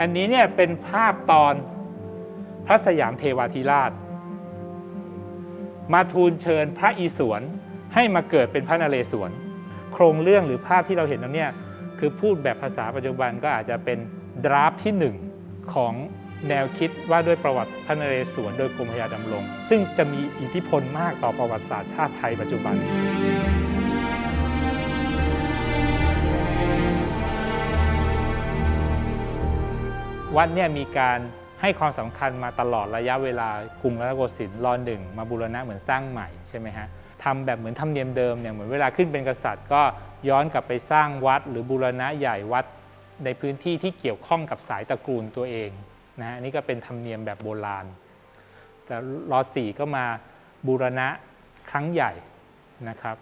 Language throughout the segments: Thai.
อันนี้เนี่ยเป็นภาพตอนพระสยามเทวาธิราช มาทูลเชิญพระอิศวรให้มาเกิดเป็นพระนเรศวร โครงเรื่องหรือภาพที่เราเห็นนั้นเนี่ยคือพูดแบบภาษาปัจจุบันก็อาจจะเป็นดราฟที่หนึ่งของแนวคิดว่าด้วยประวัติพระนเรศวรโดยกรมพระยาดำรง ซึ่งจะมีอิทธิพลมากต่อประวัติศาสตร์ชาติไทยปัจจุบัน วัดเนี่ยมีการให้ความสำคัญมาตลอดระยะเวลากรุงรัตนโกสินทร์รอหนึ่งมาบูรณะเหมือนสร้างใหม่ใช่ไหมฮะทำแบบเหมือนธรรมเนียมเดิมเนี่ยเหมือนเวลาขึ้นเป็นกษัตริย์ ก็ย้อนกลับไปสร้างวัด หรือบูรณะใหญ่วัดในพื้นที่ที่เกี่ยวข้องกับสายตระกูลตัวเองนะฮะนนี่ก็เป็นธรรมเนียมแบบโบราณ แต่รอสี่ก็มาบูรณะครั้งใหญ่นะครับ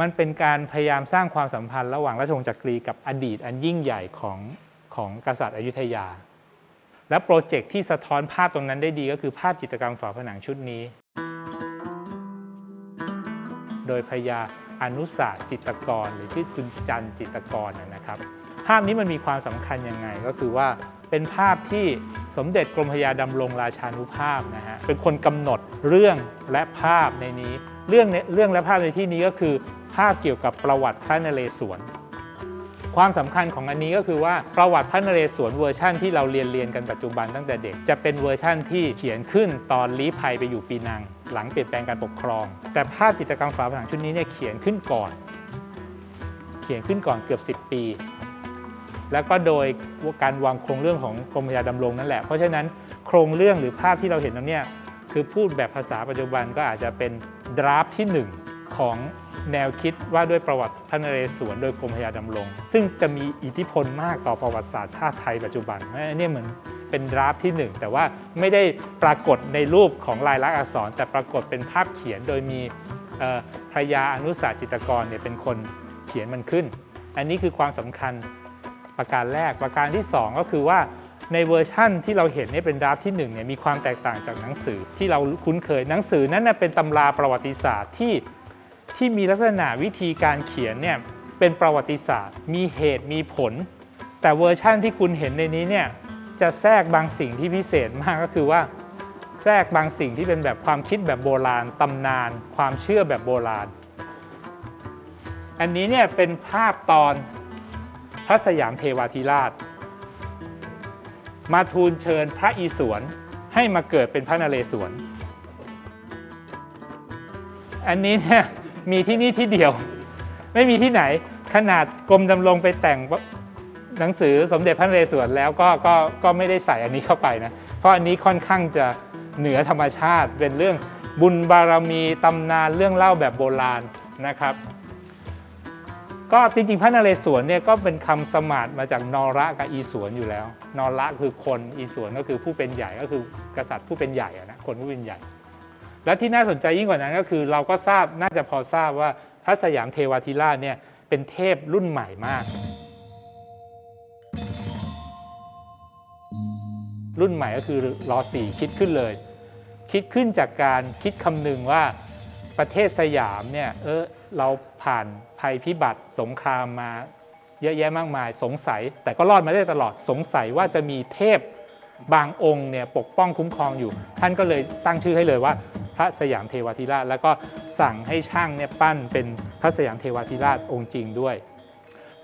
มันเป็นการพยายามสร้างความสัมพันธ์ระหว่างราชวงศ์จักรีกับอดีตอันยิ่งใหญ่ของ ของกษัตริย์อยุธยา และโปรเจกต์ที่สะท้อนภาพตรงนั้นได้ดีก็คือภาพจิตรกรรมฝาผนังชุดนี้ โดยพญาอนุสาสจิตกร หรือชื่อคุณจันจิตกรนะครับ ภาพนี้มันมีความสำคัญยังไงก็คือว่าเป็นภาพที่สมเด็จกรมพระยาดำรงราชานุภาพนะฮะเป็นคนกำหนดเรื่องและภาพในนี้ เรื่องในเรื่องและภาพในที่นี้ก็คือ ภาพเกี่ยวกับประวัติพระนเรศวร ความสำคัญของอันนี้ก็คือว่าประวัติพระนเรศวรเวอร์ชั่นที่เราเรียนเรียนกันปัจจุบันตั้งแต่เด็ก จะเป็นเวอร์ชั่นที่เขียนขึ้นตอนลี้ภัยไปอยู่ปีนัง หลังเปลี่ยนแปลงการปกครอง แต่ภาพจิตรกรรมฝาผนังชุดนี้เนี่ยเขียนขึ้นก่อน เขียนขึ้นก่อนเกือบ 10 ปี แล้วก็โดยการวางโครงเรื่องของกรมพยาดำรงนั่นแหละเพราะฉะนั้นโครงเรื่องหรือภาพที่เราเห็นนั้นเนี่ยคือพูดแบบภาษาปัจจุบันก็อาจจะเป็นดราฟที่หนึ่ง ของแนวคิดว่าด้วยประวัติพระนเรศวรโดยกรมพระยาดำรง ซึ่งจะมีอิทธิพลมากต่อประวัติศาสตร์ชาติไทยปัจจุบันอันนี้เหมือนเป็นดราฟที่หนึ่งแต่ว่าไม่ได้ปรากฏในรูปของลายลักษณ์อักษร แต่ปรากฏเป็นภาพเขียนโดยมีพระยาอนุสาจิตกรเนี่ยเป็นคนเขียนมันขึ้น อันนี้คือความสำคัญประการแรกประการที่ 2 ก็คือว่าในเวอร์ชั่นที่เราเห็นเนี่ยเป็นดราฟที่1เนี่ยมีความแตกต่างจากหนังสือที่เราคุ้นเคยหนังสือนั้นเป็นตำราประวัติศาสตร์ที่ ที่มีลักษณะวิธีการเขียนเนี่ยเป็นประวัติศาสตร์ มีเหตุมีผล แต่เวอร์ชั่นที่คุณเห็นในนี้เนี่ยจะแทรกบางสิ่งที่พิเศษมากก็คือว่า แทรกบางสิ่งที่เป็นแบบความคิดแบบโบราณตำนาน ความเชื่อแบบโบราณ อันนี้เนี่ยเป็นภาพตอนพระสยามเทวาธิราช มาทูลเชิญพระอิศวรให้มาเกิดเป็นพระนเรศวรอันนี้เนี่ย มีที่นี่ที่เดียว ไม่มีที่ไหน ขนาดกรมดำรงไปแต่งหนังสือสมเด็จพระนเรศวรแล้วก็ก็ก็ไม่ได้ใส่อันนี้เข้าไปนะ เพราะอันนี้ค่อนข้างจะเหนือธรรมชาติ เป็นเรื่องบุญบารมีตำนานเรื่องเล่าแบบโบราณนะครับ ก็จริงๆ พระนเรศวรเนี่ยก็เป็นคำสมาดมาจากนระกับอีสวนอยู่แล้วนระคือคนอีสวนก็คือผู้เป็นใหญ่ก็คือกษัตริย์ผู้เป็นใหญ่นะคนผู้เป็นใหญ่ และที่น่าสนใจยิ่งกว่านั้นก็คือเราก็ทราบน่าจะพอทราบว่าพระสยามเทวาธิราชเนี่ยเป็นเทพรุ่นใหม่มาก รุ่นใหม่ก็คือรอสี่คิดขึ้นเลย คิดขึ้นจากการคิดคำนึงว่าประเทศสยามเนี่ยเออเราผ่านภัยพิบัติสงครามมาเยอะแยะมากมายสงสัย แต่ก็รอดมาได้ตลอดสงสัยว่าจะมีเทพบางองค์เนี่ยปกป้องคุ้มครองอยู่ ท่านก็เลยตั้งชื่อให้เลยว่า พระสยามเทวาธิราช แล้วก็สั่งให้ช่างเนี่ยปั้นเป็นพระสยามเทวาธิราชองค์จริงด้วย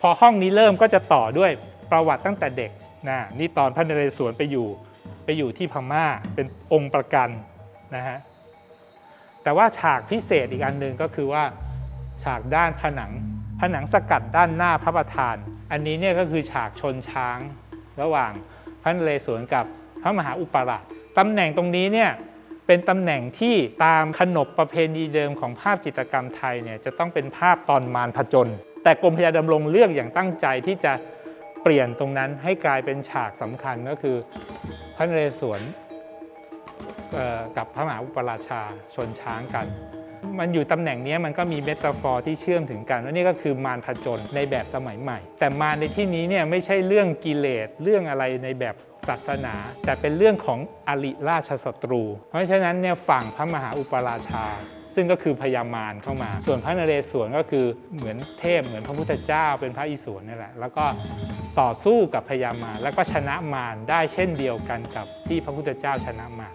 พอห้องนี้เริ่มก็จะต่อด้วยประวัติตั้งแต่เด็กนะนี่ตอนพระนเรศวรไปอยู่ไปอยู่ที่พม่าเป็นองค์ประกันนะฮะแต่ว่าฉากพิเศษอีกอันหนึ่งก็คือว่าฉากด้านผนังผนังสกัดด้านหน้าพระประธาน อันนี้เนี่ยก็คือฉากชนช้างระหว่างพระนเรศวรกับพระมหาอุปราชตำแหน่งตรงนี้เนี่ย เป็นตำแหน่งที่ตามขนบประเพณีเดิมของภาพจิตรกรรมไทยเนี่ยจะต้องเป็นภาพตอนมารผจญแต่กรมพยาดำรงเลือกอย่างตั้งใจที่จะเปลี่ยนตรงนั้นให้กลายเป็นฉากสำคัญก็คือพระนเรศวรกับพระมหาอุปราชาชนช้างกัน มันอยู่ตำแหน่งนี้มันก็มีเมตาฟอร์ที่เชื่อมถึงกันว่านี่ก็คือมารผจญในแบบสมัยใหม่ แต่มารในที่นี้เนี่ยไม่ใช่เรื่องกิเลสเรื่องอะไรในแบบศาสนา แต่เป็นเรื่องของอริราชศัตรู เพราะฉะนั้นเนี่ยฝั่งพระมหาอุปราชาซึ่งก็คือพญามารเข้ามา ส่วนพระนเรศวรก็คือเหมือนเทพเหมือนพระพุทธเจ้าเป็นพระอิศวรนี่แหละ แล้วก็ต่อสู้กับพญามารแล้วก็ชนะมารได้เช่นเดียวกันกับที่พระพุทธเจ้าชนะมาร